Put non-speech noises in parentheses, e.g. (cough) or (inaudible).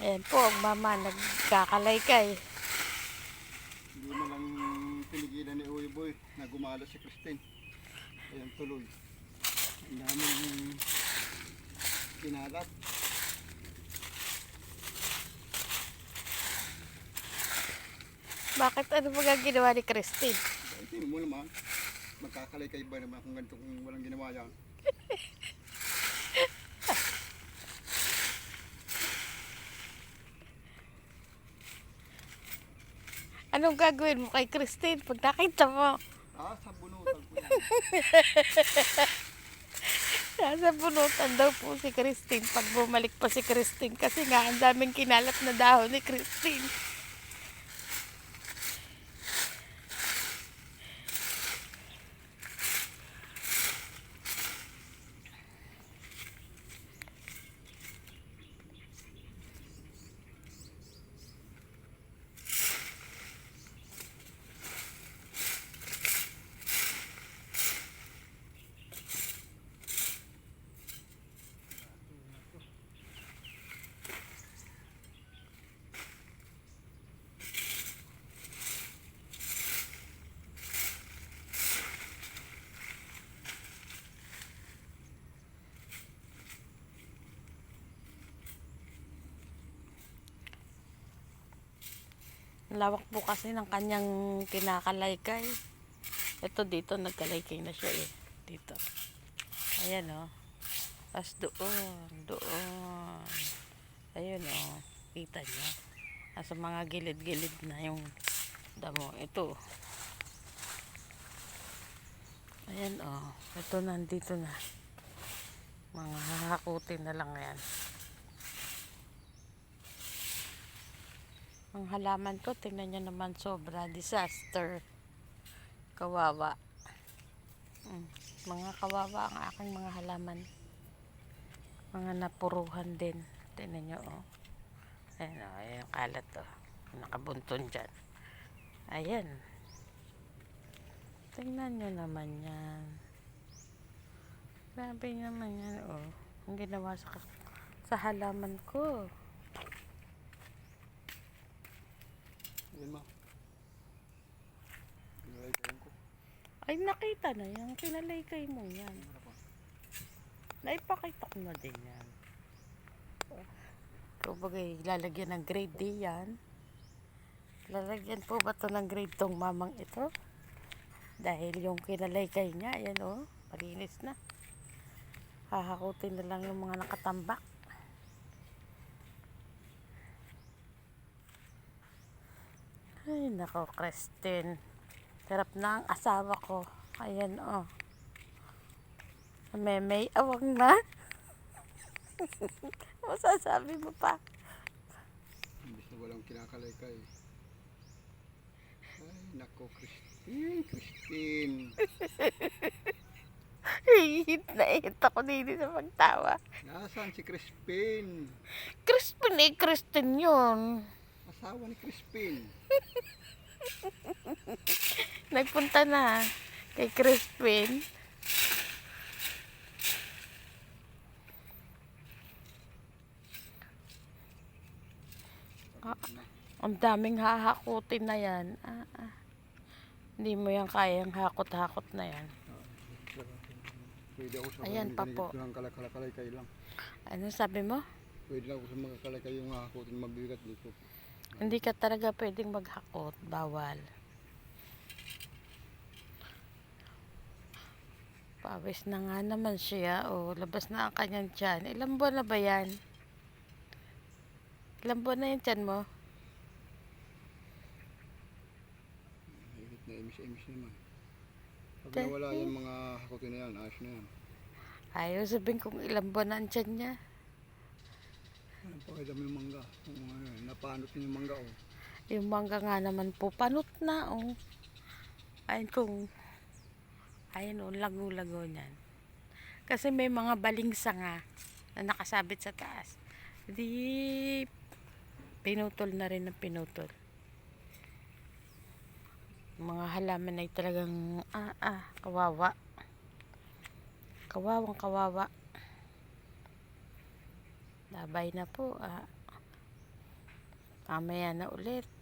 Ayan po, mama nagkakalaykay. Hindi mo lang pinigilan ni Uy Boy na gumalo si Christine. Ayan tuloy. Ang daming kinalat. Bakit ano ba ginawa ni Christine? Tingnan mo naman. Magkakalaykay ba naman kung ganito kung walang ginawa yan? (laughs) Anong gagawin mo kay Christine pag nakita mo? Ah, sa bunutan yan. Nasa bunutan (laughs) daw po si Christine pag bumalik pa si Christine kasi nga ang daming kinalat na dahon ni Christine. Lawak po kasi ng kanyang kinakalaykay. Ito dito, nagkalaykay na siya eh. Dito. Ayan o. Oh. Tapos doon, doon. Ayun o. Oh. Kita niyo. Nasa mga gilid-gilid na yung damo. Ito. Ayan o. Oh. Ito nandito na. Mga hahakutin na lang yan. Ang halaman ko, tingnan nyo naman sobra. Disaster. Kawawa. Mm, Mga kawawa ang aking mga halaman. Mga napuruhan din. Tingnan nyo, oh. Ayan, oh. Ayan kalat, oh. Nakabunton dyan. Ayan. Tingnan nyo naman yan. Grabe naman yan, oh. Ang ginawa sa, sa halaman ko. Ayan ma. Kinalaykay ko. Ay, nakita na yan. Kinalaykay mo yan. Naipakita ko na din yan. Kung bagay, lalagyan ng grade D yan. Lalagyan po ba to ng grade tong mamang ito? Dahil yung kinalaykay niya, ayan o, oh, malinis na. Hahakutin na lang yung mga nakatambak. Ay, nako, Christine. Sarap na ang asawa ko. Ayan, oh. May may awang na. (laughs) Masasabi mo pa. Imbis na walang kinakalaykay. Ay, nako, Christine, Christine. (laughs) Hihit na ihit ako dito sa pagtawa. Nasaan si Crispin? Crispin eh, Christine yun. Asawa ni Crispin. (laughs) Nagpunta na kay Crispin. Ah, ang daming hahakutin na yan. Ah, ah. Hindi mo yan kayang hakot-hakot na yan. Pwede ako sa Ayan pa po. Yung kalakalaykay lang. Ano sabi mo? Pwede ako sa mga kalaykay yung hakutin mabigat dito. Hindi ka talaga pwedeng maghakot. Bawal. Pawis na nga naman siya. O, labas na ang kanyang tiyan. Ilang buwan na ba yan? Ilang buwan na yung tiyan mo? Higit na imis-imis naman. Pag nawala yung mga hakutin na yan, ayos na yan. Ayaw sabihin kung ilang buwan na ang tiyan niya. Pa kaya dami yung mangga? Kung ano, eh, napanot yung mangga oh. Yung mangga nga naman po, panot na. Oh. Ayun kung, ayun oh, lago-lago niyan. Kasi may mga balingsa nga na nakasabit sa taas. Di, pinutol na rin ng pinutol. Mga halaman ay talagang, ah, ah, kawawa. Kawawang kawawa. Labay na po. Ah. Mamaya na ulit.